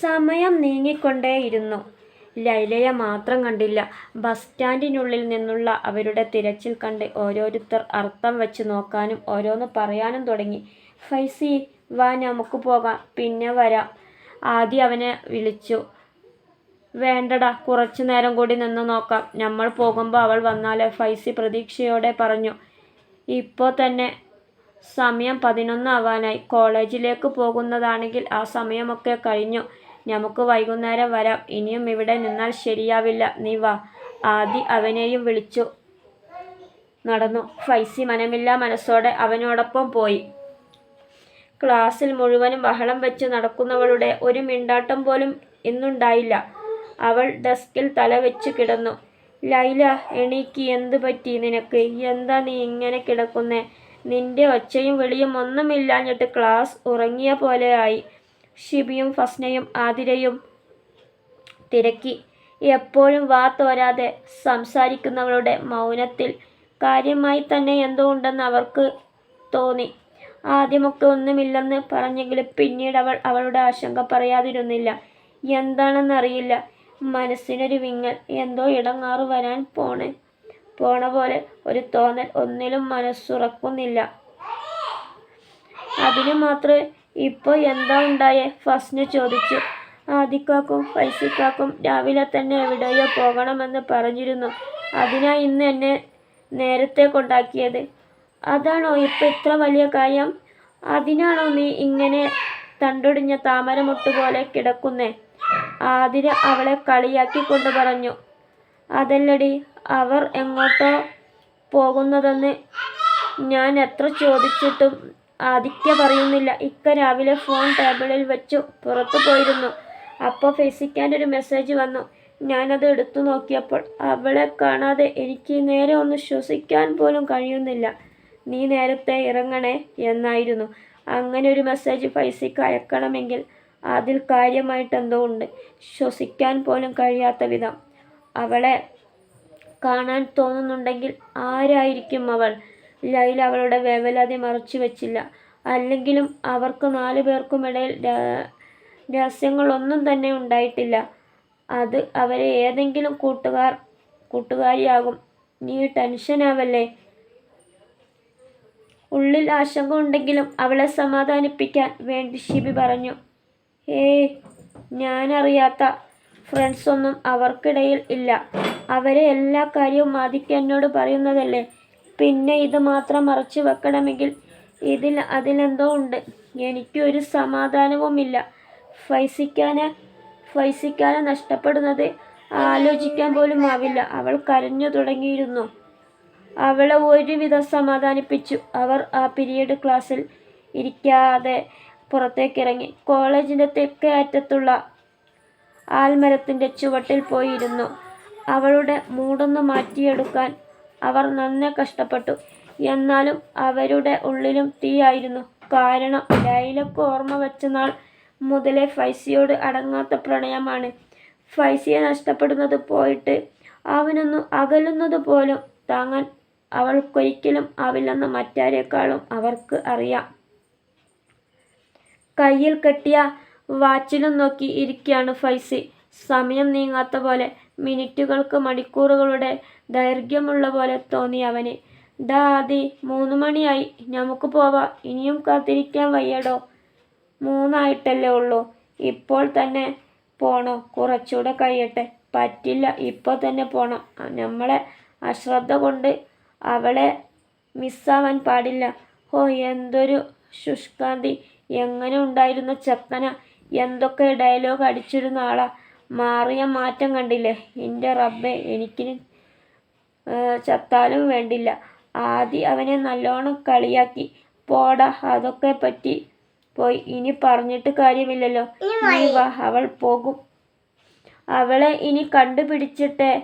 സമയം നീങ്ങിക്കൊണ്ടേയിരുന്നു. ലൈലയെ മാത്രം കണ്ടില്ല. ബസ് സ്റ്റാൻഡിനുള്ളിൽ നിന്നുള്ള അവരുടെ തിരച്ചിൽ കണ്ട് ഓരോരുത്തർ അർത്ഥം വെച്ച് നോക്കാനും ഓരോന്ന് പറയാനും തുടങ്ങി. ഫൈസി വാ നമുക്ക് പോകാം. പിന്നെ വരാം. ആദ്യം അവനെ വിളിച്ചു. വേണ്ടടാ കുറച്ചു നേരം കൂടി നിന്ന് നോക്കാം. നമ്മൾ പോകുമ്പോൾ അവൾ വന്നാലേ? ഫൈസി പ്രതീക്ഷയോടെ പറഞ്ഞു. ഇപ്പോൾ തന്നെ സമയം പതിനൊന്നാവാനായി. കോളേജിലേക്ക് പോകുന്നതാണെങ്കിൽ ആ സമയമൊക്കെ കഴിഞ്ഞു. നമുക്ക് വൈകുന്നേരം വരാം. ഇനിയും ഇവിടെ നിന്നാൽ ശരിയാവില്ല. നീ വാ. ആദി അവനെയും വിളിച്ചു. നടന്നു. ഫൈസി മനമില്ല മനസ്സോടെ അവനോടൊപ്പം പോയി. ക്ലാസ്സിൽ മുഴുവനും ബഹളം വെച്ച് നടക്കുന്നവളുടെ ഒരു മിണ്ടാട്ടം പോലും ഇന്നുണ്ടായില്ല. അവൾ ഡെസ്കിൽ തല വെച്ച് കിടന്നു. ലൈല എണീക്ക്. എന്ത് പറ്റി നിനക്ക്? എന്താ നീ ഇങ്ങനെ കിടക്കുന്നേ? നിന്റെ ഒച്ചയും വിളിയും ഒന്നുമില്ലാഞ്ഞിട്ട് ക്ലാസ് ഉറങ്ങിയ പോലെയായി ഷിബിയും ഫസ്നയും ആതിരയും തിരക്കി. എപ്പോഴും വാ തോരാതെ സംസാരിക്കുന്നവളുടെ മൗനത്തിൽ കാര്യമായി തന്നെ എന്തോ ഉണ്ടെന്ന് അവർക്ക് തോന്നി. ആദ്യമൊക്കെ ഒന്നുമില്ലെന്ന് പറഞ്ഞെങ്കിലും പിന്നീട് അവൾ അവളുടെ ആശങ്ക പറയാതിരുന്നില്ല. എന്താണെന്നറിയില്ല. മനസ്സിനൊരു വിങ്ങൽ. എന്തോ ഇടങ്ങാറ് വരാൻ പോണേ. പോണ പോലെ ഒരു തോന്നൽ. ഒന്നിലും മനസ്സുറക്കുന്നില്ല. അതിന് മാത്രമേ ഇപ്പോൾ എന്താ ഉണ്ടായേ? ഫസ്നു ചോദിച്ചു. ആദിക്കാക്കും ഫൈസിക്കാക്കും രാവിലെ തന്നെ എവിടെയോ പോകണമെന്ന് പറഞ്ഞിരുന്നു. അതിനാ ഇന്ന് എന്നെ നേരത്തെ കൊണ്ടാക്കിയത്. അതാണോ ഇപ്പം ഇത്ര വലിയ കാര്യം? അതിനാണോ നീ ഇങ്ങനെ തണ്ടൊടിഞ്ഞ താമരമുട്ട് പോലെ കിടക്കുന്നേ? ആതിര അവളെ കളിയാക്കി കൊണ്ടു പറഞ്ഞു. അതല്ലടി അവർ എങ്ങോട്ടോ പോകുന്നതെന്ന് ഞാൻ എത്ര ചോദിച്ചിട്ടും ആദിത്യ പറയുന്നില്ല. ഇക്ക രാവിലെ ഫോൺ ടേബിളിൽ വെച്ചു പുറത്തു പോയിരുന്നു. അപ്പോൾ ഫെസിക്കാന്റെ ഒരു മെസ്സേജ് വന്നു. ഞാനത് എടുത്തു നോക്കിയപ്പോൾ അവളെ കാണാതെ എനിക്ക് നേരെ ഒന്ന് ശ്വസിക്കാൻ പോലും കഴിയുന്നില്ല. നീ നേരത്തെ ഇറങ്ങണേ എന്നായിരുന്നു. അങ്ങനെ ഒരു മെസ്സേജ് ഫൈസിക്ക് അയക്കണമെങ്കിൽ അതിൽ കാര്യമായിട്ട് എന്തോ ഉണ്ട്. ശ്വസിക്കാൻ പോലും കഴിയാത്ത വിധം. അവളെ കാണാൻ തോന്നുന്നുണ്ടെങ്കിൽ ആരായിരിക്കും അവൾ? ലൈല അവളുടെ വേവലാതി മറച്ചു വെച്ചില്ല. അല്ലെങ്കിലും അവർക്ക് നാലു പേർക്കുമിടയിൽ രഹസ്യങ്ങളൊന്നും തന്നെ ഉണ്ടായിട്ടില്ല. അത് അവരെ ഏതെങ്കിലും കൂട്ടുകാർ കൂട്ടുകാരിയാകും. നീ ടെൻഷനാവല്ലേ ഉള്ളിൽ ആശങ്ക ഉണ്ടെങ്കിലും അവളെ സമാധാനിപ്പിക്കാൻ വേണ്ടി ഷിബി പറഞ്ഞു. ഏയ് ഞാനറിയാത്ത ഫ്രണ്ട്സൊന്നും അവർക്കിടയിൽ ഇല്ല. അവരെ എല്ലാ കാര്യവും ആദിക്ക് എന്നോട് പറയുന്നതല്ലേ? പിന്നെ ഇത് മാത്രം മറച്ചു വെക്കണമെങ്കിൽ ഇതിൽ അതിലെന്തോ ഉണ്ട്. എനിക്കൊരു സമാധാനവുമില്ല. ഫൈസിക്കാനെ ഫൈസിക്കാനെ നഷ്ടപ്പെടുന്നത് ആലോചിക്കാൻ പോലും ആവില്ല. അവൾ കരഞ്ഞു തുടങ്ങിയിരുന്നു. അവളെ ഒരുവിധം സമാധാനിപ്പിച്ചു. അവർ ആ പിരീഡ് ക്ലാസ്സിൽ ഇരിക്കാതെ പുറത്തേക്കിറങ്ങി. കോളേജിന്റെ തെക്കേ അറ്റത്തുള്ള ആൽമരത്തിന്റെ ചുവട്ടിൽ പോയിരുന്നു. അവളുടെ മൂടൊന്ന് മാറ്റിയെടുക്കാൻ അവർ നന്നെ കഷ്ടപ്പെട്ടു. എന്നാലും അവരുടെ ഉള്ളിലും തീയായിരുന്നു. കാരണം ലൈലക്ക് ഓർമ്മ വെച്ച നാൾ മുതലേ ഫൈസിയോട് അടങ്ങാത്ത പ്രണയമാണ്. ഫൈസിയെ നഷ്ടപ്പെടുന്നത് പോയിട്ട് അവനൊന്ന് അകലുന്നത് പോലും താങ്ങാൻ അവൾക്കൊരിക്കലും ആവില്ലെന്ന് മറ്റാരേക്കാളും അവർക്ക് അറിയാം. കയ്യിൽ കെട്ടിയ വാച്ചിലും നോക്കി ഇരിക്കുകയാണ് ഫൈസി. സമയം നീങ്ങാത്ത പോലെ മിനിറ്റുകൾക്ക് മണിക്കൂറുകളുടെ ദൈർഘ്യമുള്ള പോലെ തോന്നി അവന്. ദാദി മൂന്ന് മണിയായി. നമുക്ക് പോവാം. ഇനിയും കാത്തിരിക്കാൻ വയ്യടോ. മൂന്നായിട്ടല്ലേ ഉള്ളൂ. ഇപ്പോൾ തന്നെ പോണോ? കുറച്ചുകൂടെ കഴിയട്ടെ. പറ്റില്ല ഇപ്പോൾ തന്നെ പോണം. നമ്മളെ അശ്രദ്ധ കൊണ്ട് അവളെ മിസ്സാവാൻ പാടില്ല. ഹോ എന്തൊരു ശുഷ്കാന്തി. എങ്ങനെ ഉണ്ടായിരുന്ന ചെക്കന? എന്തൊക്കെ ഡയലോഗ് അടിച്ചിരുന്ന ആളാ. മാറിയ മാറ്റം കണ്ടില്ലേ? എന്റെ റബ്ബെ എനിക്ക് ചത്താലും വേണ്ടില്ല. ആദി അവനെ നല്ലോണം കളിയാക്കി. പോടാ അതൊക്കെ പറ്റി പോയി. ഇനി പറഞ്ഞിട്ട് കാര്യമില്ലല്ലോ. നീ വാ അവൾ പോകും. അവളെ ഇനി കണ്ടുപിടിച്ചിട്ടേ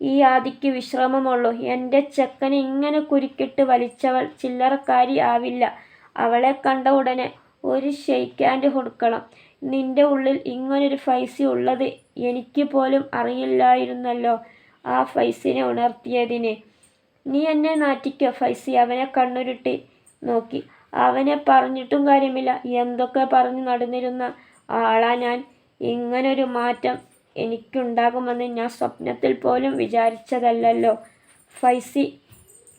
ഈ ആദിക്ക് വിശ്രമമുള്ളൂ. എന്റെ ചെക്കനെ ഇങ്ങനെ കുരുക്കിട്ട് വലിച്ചവൾ ചില്ലറക്കാരി ആവില്ല. അവളെ കണ്ട ഉടനെ ഒരു ഷെയ്ക്കാൻഡ് കൊടുക്കണം. നിന്റെ ഉള്ളിൽ ഇങ്ങനൊരു ഫൈസി ഉള്ളത് എനിക്ക് പോലും അറിയില്ലായിരുന്നല്ലോ. ആ ഫൈസിനെ ഉണർത്തിയതിന്. നീ എന്നെ നാറ്റിക്കോ ഫൈസി. അവനെ കണ്ണുരുട്ടി നോക്കി. അവനെ പറഞ്ഞിട്ടും കാര്യമില്ല. എന്തൊക്കെ പറഞ്ഞു നടന്നിരുന്ന ആളാ ഞാൻ. ഇങ്ങനൊരു മാറ്റം എനിക്കുണ്ടാകുമെന്ന് ഞാൻ സ്വപ്നത്തിൽ പോലും വിചാരിച്ചതല്ലല്ലോ. ഫൈസി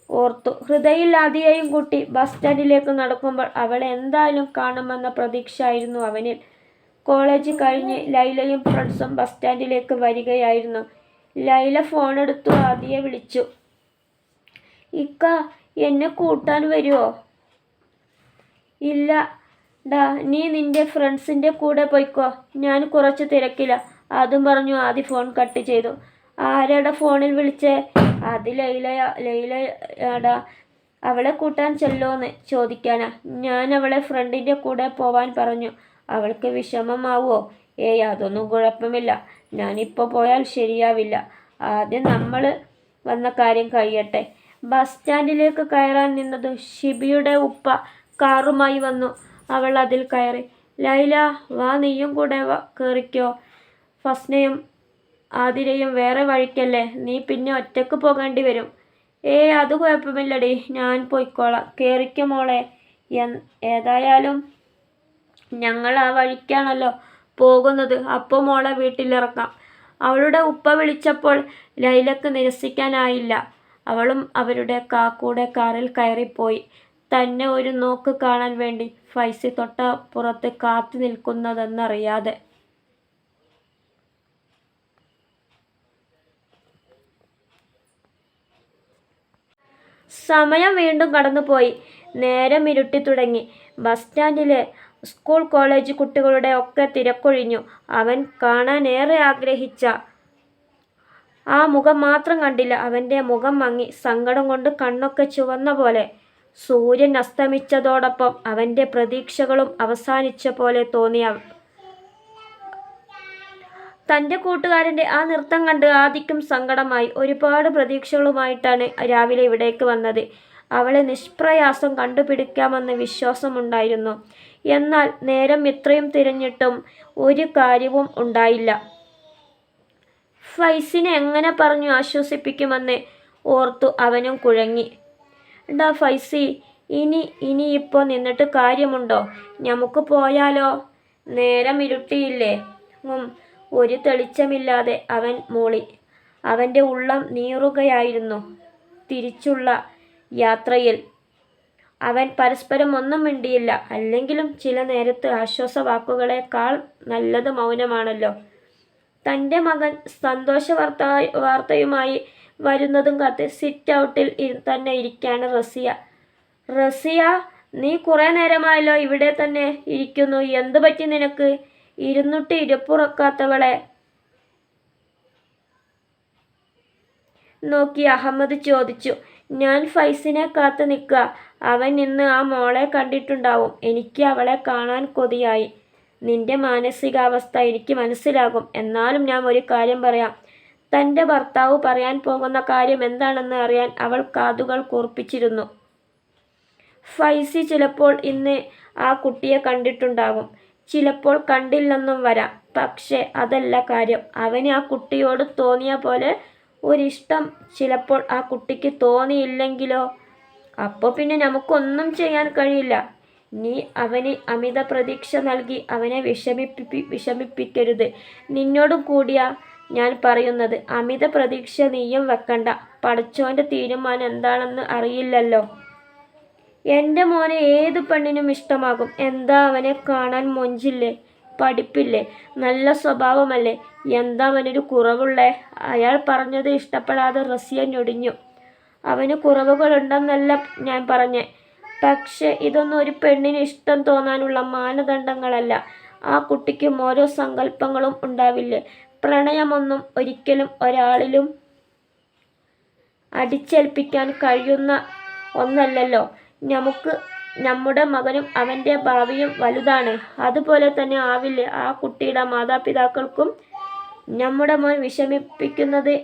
ഓർത്തു. ഹൃദയിൽ ആദിയെയും കൂട്ടി ബസ് സ്റ്റാൻഡിലേക്ക് നടക്കുമ്പോൾ അവളെ എന്തായാലും കാണുമെന്ന പ്രതീക്ഷയായിരുന്നു അവനിൽ. കോളേജ് കഴിഞ്ഞ് ലൈലയും ഫ്രണ്ട്സും ബസ് സ്റ്റാൻഡിലേക്ക് വരികയായിരുന്നു. ലൈല ഫോണെടുത്തു ആദിയെ വിളിച്ചു. ഇക്ക എന്നെ കൂട്ടാൻ വരുമോ ഇല്ല. ഡാ നീ നിന്റെ ഫ്രണ്ട്സിന്റെ കൂടെ പോയിക്കോ. ഞാൻ കുറച്ച് തിരക്കില്ല അതും പറഞ്ഞു ആദ്യ ഫോൺ കട്ട് ചെയ്തു. ആരാടാ ഫോണിൽ വിളിച്ചേ? അത് ലൈലയാ ലൈലയാടാ. അവളെ കൂട്ടാൻ ചെല്ലോന്ന് ചോദിക്കാനാ. ഞാൻ അവളെ ഫ്രണ്ടിന്റെ കൂടെ പോവാൻ പറഞ്ഞു. അവൾക്ക് വിഷമമാവോ? ഏയ് അതൊന്നും കുഴപ്പമില്ല. ഞാനിപ്പോൾ പോയാൽ ശരിയാവില്ല. ആദ്യം നമ്മൾ വന്ന കാര്യം കഴിയട്ടെ. ബസ് സ്റ്റാൻഡിലേക്ക് കയറാൻ നിന്നത് ഷിബിയുടെ ഉപ്പ കാറുമായി വന്നു. അവൾ അതിൽ കയറി ലൈല വാ നീയും കൂടെ കയറിക്കോ ഫസ്നയും ആതിരയും വേറെ വഴിക്കല്ലേ? നീ പിന്നെ ഒറ്റയ്ക്ക് പോകേണ്ടി വരും. ഏ അത് കുഴപ്പമില്ലടി. ഞാൻ പോയിക്കോളാം. കയറിക്കോ മോളെ. ഏതായാലും ഞങ്ങൾ ആ വഴിക്കാണല്ലോ പോകുന്നത്. അപ്പോൾ മോളെ വീട്ടിലിറക്കാം. അവളുടെ ഉപ്പ വിളിച്ചപ്പോൾ ലൈലക്ക് നിരസിക്കാനായില്ല. അവളും അവരുടെ കാക്കൂടെ കാറിൽ കയറിപ്പോയി. തന്നെ ഒരു നോക്ക് കാണാൻ വേണ്ടി ഫൈസി തൊട്ടപ്പുറത്ത് കാത്തു നിൽക്കുന്നതെന്നറിയാതെ. സമയം വീണ്ടും കടന്നുപോയി. നേരം ഇരുട്ടി തുടങ്ങി. ബസ് സ്റ്റാൻഡിലെ സ്കൂൾ കോളേജ് കുട്ടികളുടെ ഒക്കെ തിരക്കൊഴിഞ്ഞു. അവൻ കാണാൻ ഏറെ ആഗ്രഹിച്ച ആ മുഖം മാത്രം കണ്ടില്ല. അവന്റെ മുഖം മങ്ങി സങ്കടം കൊണ്ട് കണ്ണൊക്കെ ചുവന്ന പോലെ. സൂര്യൻ അസ്തമിച്ചതോടൊപ്പം അവന്റെ പ്രതീക്ഷകളും അവസാനിച്ച പോലെ തോന്നിയ തന്റെ കൂട്ടുകാരന്റെ ആ നൃത്തം കണ്ട് ആദിക്കും സങ്കടമായി. ഒരുപാട് പ്രതീക്ഷകളുമായിട്ടാണ് രാവിലെ ഇവിടേക്ക് വന്നത്. അവളെ നിഷ്പ്രയാസം കണ്ടുപിടിക്കാമെന്ന് വിശ്വാസമുണ്ടായിരുന്നു. എന്നാൽ നേരം ഇത്രയും തിരഞ്ഞിട്ടും ഒരു കാര്യവും ഉണ്ടായില്ല. ഫൈസിനെ എങ്ങനെ പറഞ്ഞു ആശ്വസിപ്പിക്കുമെന്ന് ഓർത്തു അവനും കുഴങ്ങി. ഡാ ഫൈസി ഇനി ഇനി ഇനിയിപ്പോൾ നിന്നിട്ട് കാര്യമുണ്ടോ? നമുക്ക് പോയാലോ? നേരം ഇരുട്ടിയില്ലേ ഉം ഒരു തെളിച്ചമില്ലാതെ അവൻ മൂളി. അവന്റെ ഉള്ളം നീറുകയായിരുന്നു തിരിച്ചുള്ള യാത്രയിൽ. അവൻ പരസ്പരം ഒന്നും മിണ്ടിയില്ല. അല്ലെങ്കിലും ചില നേരത്ത് ആശ്വാസവാക്കുകളേക്കാൾ നല്ലത് മൗനമാണല്ലോ. തന്റെ മകൻ സന്തോഷ വാർത്ത വാർത്തയുമായി വരുന്നതും കത്ത് സിറ്റ് ഔട്ടിൽ തന്നെ ഇരിക്കുകയാണ് റസിയ. റസിയ നീ കുറേ നേരമായല്ലോ ഇവിടെ തന്നെ ഇരിക്കുന്നു. എന്തു പറ്റി നിനക്ക്? ഇരുന്നിട്ട് ഇരപ്പുറക്കാത്തവളെ നോക്കി അഹമ്മദ് ചോദിച്ചു. ഞാൻ ഫൈസിനെ കാത്തു നിൽക്കുക. അവൻ ഇന്ന് ആ മോളെ കണ്ടിട്ടുണ്ടാവും. എനിക്ക് അവളെ കാണാൻ കൊതിയായി. നിന്റെ മാനസികാവസ്ഥ എനിക്ക് മനസ്സിലാകും. എന്നാലും ഞാൻ ഒരു കാര്യം പറയാം. തന്റെ ഭർത്താവ് പറയാൻ പോകുന്ന കാര്യം എന്താണെന്ന് അറിയാൻ അവൾ കാതുകൾ കൂർപ്പിച്ചിരുന്നു. ഫൈസി ചിലപ്പോൾ ഇന്ന് ആ കുട്ടിയെ കണ്ടിട്ടുണ്ടാകും. ചിലപ്പോൾ കണ്ടില്ലെന്നും വരാം. പക്ഷേ അതല്ല കാര്യം. അവന് ആ കുട്ടിയോട് തോന്നിയ പോലെ ഒരിഷ്ടം ചിലപ്പോൾ ആ കുട്ടിക്ക് തോന്നിയില്ലെങ്കിലോ? അപ്പോൾ പിന്നെ നമുക്കൊന്നും ചെയ്യാൻ കഴിയില്ല. നീ അവന് അമിത പ്രതീക്ഷ നൽകി അവനെ വിഷമിപ്പി വിഷമിപ്പിക്കരുത്. നിന്നോടും കൂടിയാ ഞാൻ പറയുന്നത്. അമിത പ്രതീക്ഷ നീയും വെക്കണ്ട. പഠിച്ചോന്റെ തീരുമാനം എന്താണെന്ന് അറിയില്ലല്ലോ. എന്റെ മോനെ ഏത് പെണ്ണിനും ഇഷ്ടമാകും. എന്താ അവനെ കാണാൻ മൊഞ്ചില്ലേ? പഠിപ്പില്ലേ? നല്ല സ്വഭാവമല്ലേ? എന്താ അവനൊരു കുറവുള്ളേ? അയാൾ പറഞ്ഞത് ഇഷ്ടപ്പെടാതെ റസിയ ഞൊടിഞ്ഞു. അവന് കുറവുകളുണ്ടെന്നല്ല ഞാൻ പറഞ്ഞേ. പക്ഷെ ഇതൊന്നും ഒരു പെണ്ണിന് ഇഷ്ടം തോന്നാനുള്ള മാനദണ്ഡങ്ങളല്ല. ആ കുട്ടിക്കും ഓരോ സങ്കല്പങ്ങളും ഉണ്ടാവില്ലേ? പ്രണയമൊന്നും ഒരിക്കലും ഒരാളിലും അടിച്ചേൽപ്പിക്കാൻ കഴിയുന്ന ഒന്നല്ലല്ലോ. നമുക്ക് നമ്മുടെ മകനും അവന്റെ ഭാവിയും വലുതാണ്. അതുപോലെ തന്നെ ആവില്ലേ? ആ കുട്ടിയുടെ മാതാപിതാക്കൾക്കും നമ്മുടെ മോൻ വിഷമിപ്പിക്കുന്നത്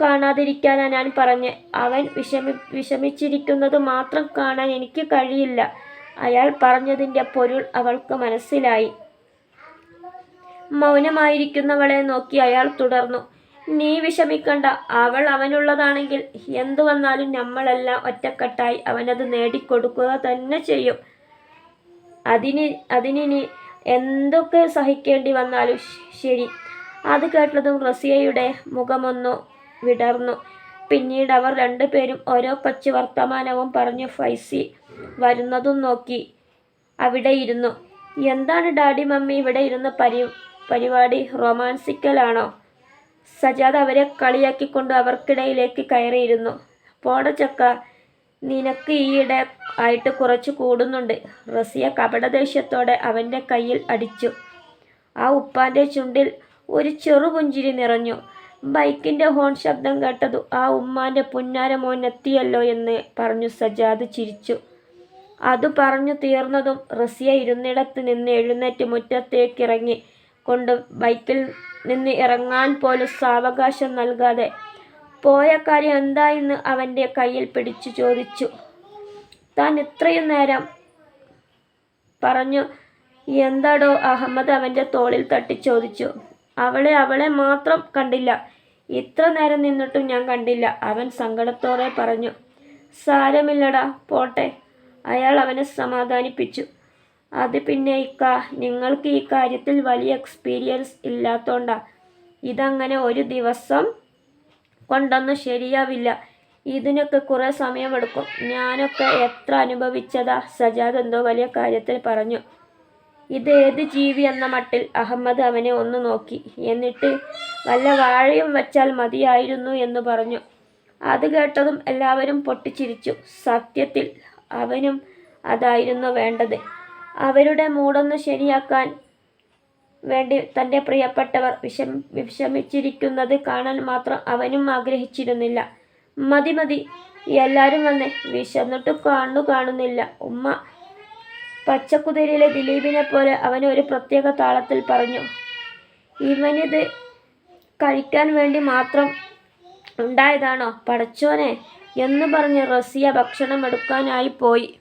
കാണാതിരിക്കാനാ ഞാൻ പറഞ്ഞ്. അവൻ വിഷമി വിഷമിച്ചിരിക്കുന്നത് മാത്രം കാണാൻ എനിക്ക് കഴിയില്ല. അയാൾ പറഞ്ഞതിന്റെ പൊരുൾ അവൾക്ക് മനസ്സിലായി. മൗനമായിരിക്കുന്നവളെ നോക്കി അയാൾ തുടർന്നു. നീ വിഷമിക്കണ്ട. അവൾ അവനുള്ളതാണെങ്കിൽ എന്തു വന്നാലും നമ്മളെല്ലാം ഒറ്റക്കെട്ടായി അവനത് നേടിക്കൊടുക്കുക തന്നെ ചെയ്യും. അതിന് അതിനിനി എന്തൊക്കെ സഹിക്കേണ്ടി വന്നാലും ശരി. അത് കേട്ടതും റസിയയുടെ മുഖമൊന്നു വിടർന്നു. പിന്നീട് അവർ രണ്ടുപേരും ഓരോ കൊച്ചു വർത്തമാനവും പറഞ്ഞു ഫൈസി വരുന്നതും നോക്കി അവിടെ ഇരുന്നു. എന്താണ് ഡാഡി മമ്മി ഇവിടെ ഇരുന്ന് പരി പരിപാടി? റൊമാൻസിക്കലാണോ? സജാദ് അവരെ കളിയാക്കിക്കൊണ്ട് അവർക്കിടയിലേക്ക് കയറിയിരുന്നു. പോടച്ചക്ക ചക്ക നിനക്ക് ഈയിടെ ആയിട്ട് കുറച്ച് കൂടുന്നുണ്ട്. റസിയ കപടദേഷ്യത്തോടെ അവന്റെ കയ്യിൽ അടിച്ചു. ആ ഉപ്പാന്റെ ചുണ്ടിൽ ഒരു ചെറുപുഞ്ചിരി നിറഞ്ഞു. ബൈക്കിന്റെ ഹോൺ ശബ്ദം കേട്ടതു ആ ഉമ്മാന്റെ പുന്നാര മോൻ എത്തിയല്ലോ എന്ന് പറഞ്ഞു സജാദ് ചിരിച്ചു. അത് പറഞ്ഞു തീർന്നതും റസിയ ഇരുന്നിടത്ത് നിന്ന് എഴുന്നേറ്റ് മുറ്റത്തേക്കിറങ്ങി കൊണ്ട് ബൈക്കിൽ നിന്ന് ഇറങ്ങാൻ പോലും സാവകാശം നൽകാതെ പോയ കാര്യം എന്തായെന്ന് അവന്റെ കയ്യിൽ പിടിച്ചു ചോദിച്ചു. താൻ ഇത്രയും നേരം പറഞ്ഞു എന്താടോ? അഹമ്മദ് അവന്റെ തോളിൽ തട്ടി ചോദിച്ചു. അവളെ അവളെ മാത്രം കണ്ടില്ല. ഇത്ര നേരം നിന്നിട്ടും ഞാൻ കണ്ടില്ല അവൻ സങ്കടത്തോടെ പറഞ്ഞു. സാരമില്ലടാ പോട്ടെ. അയാൾ അവനെ സമാധാനിപ്പിച്ചു. അത് പിന്നെ ഇക്ക നിങ്ങൾക്ക് ഈ കാര്യത്തിൽ വലിയ എക്സ്പീരിയൻസ് ഇല്ലാത്തോണ്ടാ. ഇതങ്ങനെ ഒരു ദിവസം കൊണ്ടൊന്നും ശരിയാവില്ല. ഇതിനൊക്കെ കുറേ സമയമെടുക്കും. ഞാനൊക്കെ എത്ര അനുഭവിച്ചതാ സജാദ് എന്തോ വലിയ കാര്യത്തിൽ പറഞ്ഞു. ഇത് ഏത് ജീവി എന്ന മട്ടിൽ അഹമ്മദ് അവനെ ഒന്ന് നോക്കി. എന്നിട്ട് വല്ല വാഴയും വച്ചാൽ മതിയായിരുന്നു എന്ന് പറഞ്ഞു. അത് കേട്ടതും എല്ലാവരും പൊട്ടിച്ചിരിച്ചു. സത്യത്തിൽ അവനും അതായിരുന്നു വേണ്ടത്. അവരുടെ മൂടൊന്ന് ശരിയാക്കാൻ വേണ്ടി തന്റെ പ്രിയപ്പെട്ടവർ വിഷം വിഷമിച്ചിരിക്കുന്നത് കാണാൻ മാത്രം അവനും ആഗ്രഹിച്ചിരുന്നില്ല. മതി മതി. എല്ലാവരും വന്ന് വിശന്നിട്ട് കാണു കാണുന്നില്ല. ഉമ്മ പച്ചക്കുതിരയിലെ ദിലീപിനെ പോലെ അവൻ ഒരു പ്രത്യേക താളത്തിൽ പറഞ്ഞു ഇവനിത് കഴിക്കാൻ വേണ്ടി മാത്രം ഉണ്ടായതാണോ പടച്ചോനെ? എന്ന് പറഞ്ഞ് റസിയ ഭക്ഷണം എടുക്കാനായി പോയി.